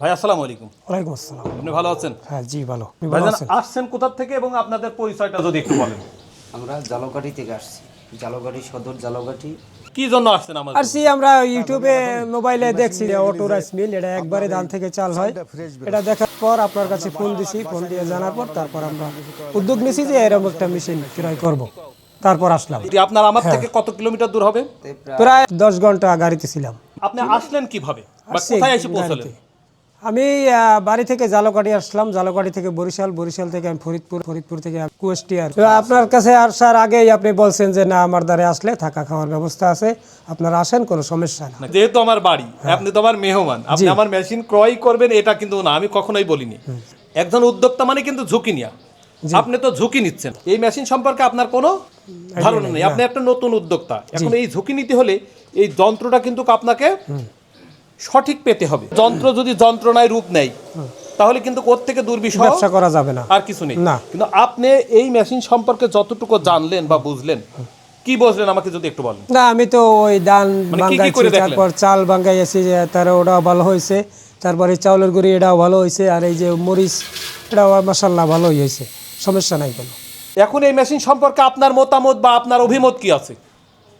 ভাই আসসালামু আলাইকুম। ওয়ালাইকুম আসসালাম। আপনি ভালো আছেন? হ্যাঁ জি ভালো। ভাইজান আসছেন কোথা থেকে এবং আপনাদের পরিচয়টা যদি একটু বলেন। আমরা থেকে আসছি। সদর কি জন্য আসছেন আমাদের? সি আমরা ইউটিউবে মোবাইলে দেখছি যে অটো রাইস মিল এটা একবারে ধান থেকে চাল হয়। এটা দেখার পর আপনার কাছে ফোন দিছি ফোন দিয়ে জানার পর তারপর আমরা উদ্যোগ নিছি যে এরকম একটা মেশিন ক্রয় করব। তারপর আসলাম। আপনার আমার থেকে কত কিলোমিটার দূর হবে? প্রায় দশ ঘণ্টা গাড়িতে ছিলাম। আপনি আসলেন কীভাবে? বা কোথায় এসে পৌঁছলেন। আমি বাড়ি থেকে জালকাঠি আসলাম। জালকাঠি থেকে বরিশাল বরিশাল থেকে আমি ফরিদপুর ফরিদপুর থেকে কুয়েস্টিয়ার তো আপনার কাছে আসার আগেই আপনি বলছেন যে না আমার দ্বারে আসলে থাকা খাওয়ার ব্যবস্থা আছে। আপনারা আসেন কোনো সমস্যা না। না, যেহেতু আমার বাড়ি আপনি তো আমার মেহমান। আপনি আমার মেশিন ক্রয় করবেন এটা কিন্তু না আমি কখনোই বলিনি। একজন উদ্যোক্তা মানে কিন্তু ঝুঁকি নিয়া। আপনি তো ঝুঁকি নিচ্ছেন। এই মেশিন সম্পর্কে আপনার কোনো ধারণা নেই আপনি একটা নতুন উদ্যোক্তা। এখন এই ঝুঁকি নিতে হলে এই যন্ত্রটা কিন্তু আপনাকে সঠিক পেতে হবে। যন্ত্র যদি যন্ত্রণায় রূপ নেয় তাহলে কিন্তু ওর থেকে দুর্বিষহ ব্যবসা করা যাবে না। আর কিছু নেই। না। কিন্তু আপনি এই মেশিন সম্পর্কে যতটুকু জানলেন বা বুঝলেন কি বুঝলেন আমাকে যদি একটু বলেন? না আমি তো ওই ধান মানে বাঙ্গাইছি তারপর চাল বাঙ্গাইছি তার ওটাও ভালো হয়েছে তারপরে চাউলের গুঁড়ি এটাও ভালো হয়েছে আর এই যে মরিচ এটাও মাসাল্লাহ ভালোই হয়েছে সমস্যা নাই কোনো। এখন এই মেশিন সম্পর্কে আপনার মতামত বা আপনার অভিমত কি আছে?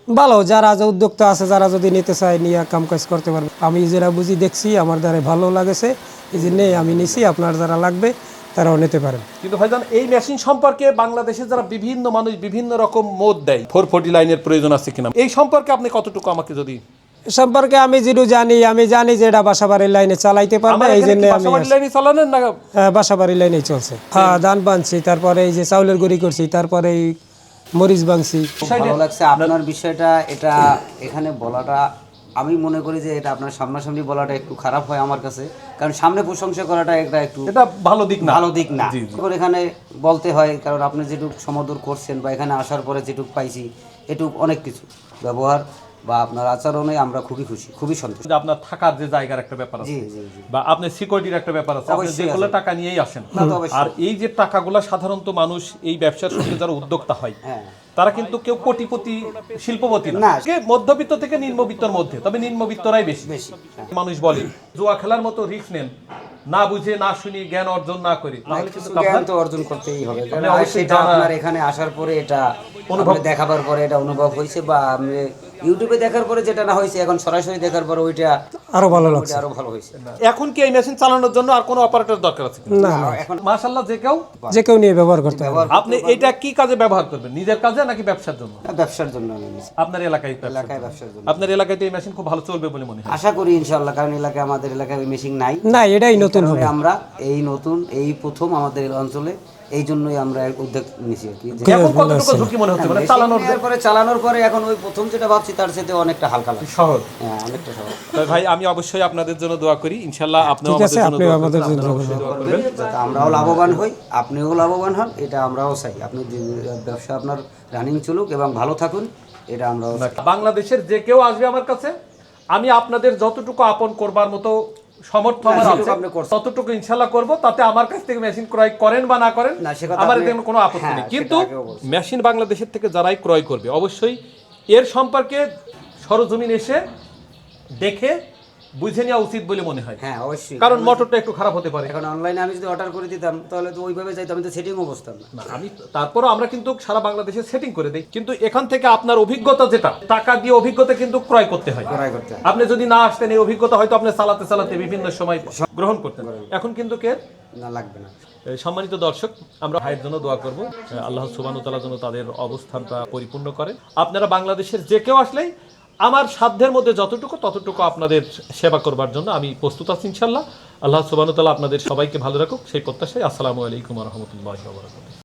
ভালো যারা যে উদ্যোক্তা আছে যারা যদি নিতে চায় নিয়ে কাম কাজ করতে পারবে। আমি যেটা বুঝি দেখছি আমার দ্বারা ভালো লাগেছে। এই জন্যে আমি নিছি আপনার যারা লাগবে তারাও নিতে পারেন। কিন্তু ভাইজান এই মেশিন সম্পর্কে বাংলাদেশে যারা বিভিন্ন মানুষ বিভিন্ন রকম মত দেয় ফোর ফোর্টি লাইনের প্রয়োজন আছে কিনা? এই সম্পর্কে আপনি কতটুকু আমাকে যদি সম্পর্কে আমি যেটু জানি আমি জানি যে এটা বাসাবাড়ির লাইনে চালাইতে পারবে এই জন্য আমি বাসাবাড়ির লাইনে চালানেন না হ্যাঁ বাসাবাড়ির লাইনেই চলছে। হ্যাঁ ধান বানছি তারপরে এই যে চাউলের গুঁড়ি করছি তারপরে এই মরিচ বাংছি ভালো লাগছে। আপনার বিষয়টা এটা এখানে বলাটা আমি মনে করি যে এটা আপনার সামনাসামনি বলাটা একটু খারাপ হয় আমার কাছে। কারণ সামনে প্রশংসা করাটা এটা একটু এটা ভালো দিক না। ভালো দিক না। এখানে বলতে হয় কারণ আপনি যেটুকু সমদূর করছেন বা এখানে আসার পরে যেটুক পাইছি এটুক অনেক কিছু। ব্যবহার বা আপনার আচরণে আমরা খুবই খুশি খুবই সন্তুষ্ট। যে আপনার থাকার যে জায়গার একটা ব্যাপার আছে বা আপনার সিকিউরিটির একটা ব্যাপার আছে আপনি যেগুলো টাকা নিয়েই আসেন। আর এই যে টাকাগুলো সাধারণত মানুষ এই ব্যবসার সঙ্গে যারা উদ্যোক্তা হয় হ্যাঁ। তারা কিন্তু কেউ কোটিপতি শিল্পপতি না। মধ্যবিত্ত থেকে নিম্নবিত্তর মধ্যে তবে নিম্নবিত্তরাই বেশি। বেশি হ্যাঁ। মানুষ বলে জুয়া খেলার মতো রিস্ক নেন না বুঝে না শুনি জ্ঞান অর্জন না করে। তাহলে কিছু জ্ঞান তো অর্জন করতেই হবে। সেটা আপনার এখানে আসার পরে এটা অনুভব দেখাবার পরে এটা অনুভব হয়েছে বা ইউটিউবে দেখার পরে যেটা না হয়েছে এখন সরাসরি দেখার পরে ওইটা আরও ভালো লাগছে। আরও ভালো হয়েছে। এখন কি এই মেশিন চালানোর জন্য আর কোনো অপারেটর দরকার আছে না এখন মাশাল্লাহ যে কেউ যে কেউ নিয়ে ব্যবহার করতে আপনি এটা কি কাজে ব্যবহার করবেন? নিজের কাজে নাকি ব্যবসার জন্য? ব্যবসার জন্য আপনার এলাকায় এলাকায় ব্যবসার জন্য। আপনার এলাকায় এই মেশিন খুব ভালো চলবে বলে মনে হয়। আশা করি ইনশাল্লাহ কারণ এলাকায় আমাদের এলাকায় ওই মেশিন নাই। না এটাই নতুন হবে। আমরা এই নতুন এই প্রথম আমাদের অঞ্চলে এই জন্যই আমরা উদ্যোগ নিয়েছি আর কি। এখন কতটুকু ঝুঁকি মনে হচ্ছে? মানে চালানোর পরে চালানোর পরে এখন ওই প্রথম যেটা ভাবছি তার সাথে অনেকটা হালকা লাগে সহজ। হ্যাঁ অনেকটা সহজ। তবে ভাই আমি অবশ্যই আপনাদের জন্য দোয়া করি। ইনশাল্লাহ আপনিও আমাদের জন্য দোয়া আমাদের করবেন, জন্য দোয়া করবেন যাতে আমরাও লাভবান হই আপনিও লাভবান হন এটা আমরাও চাই। আপনি যে ব্যবসা আপনার রানিং চলুক এবং ভালো থাকুন এটা আমরাও বাংলাদেশের যে কেউ আসবে আমার কাছে আমি আপনাদের যতটুকু আপন করবার মতো সমর্থ আমার সেটুকু আছে আপনি করছেন। ততটুকু ইনশাল্লাহ করব তাতে আমার কাছ থেকে মেশিন ক্রয় করেন বা না করেন আমার কোনো আপত্তি হ্যাঁ, নেই। কিন্তু মেশিন বাংলাদেশের থেকে যারাই ক্রয় করবে অবশ্যই এর সম্পর্কে সরজমিন এসে দেখে বুঝে নেওয়া উচিত বলে মনে হয়। হ্যাঁ অবশ্যই। কারণ মোটরটা একটু খারাপ হতে পারে। এখন অনলাইনে আমি যদি অর্ডার করে দিতাম তাহলে তো ওইভাবে যাইতো আমি তো সেটিংও বসতাম না। আমি তারপরও আমরা কিন্তু সারা বাংলাদেশে সেটিং করে দেই। কিন্তু এখান থেকে আপনার অভিজ্ঞতা যেটা টাকা দিয়ে অভিজ্ঞতা কিন্তু ক্রয় করতে হয়। ক্রয় করতে হয়। আপনি যদি না আসতেন এই অভিজ্ঞতা হয়তো আপনি চালাতে চালাতে বিভিন্ন সময় গ্রহণ করতেন। এখন কিন্তু কে? না লাগবে না। সম্মানিত দর্শক আমরা ভাইয়ের জন্য দোয়া করব। আল্লাহ সুবাহ তালার জন্য তাদের অবস্থানটা পরিপূর্ণ করে। আপনারা বাংলাদেশের যে কেউ আসলেই আমার সাধ্যের মধ্যে যতটুকু, ততটুকু আপনাদের সেবা করবার জন্য আমি প্রস্তুত আছি ইনশাল্লাহ আল্লাহ সুবাহ আপনাদের সবাইকে ভালো রাখুক, সেই প্রত্যাশায় আসসালামু আলাইকুম রহমতুল্লাহ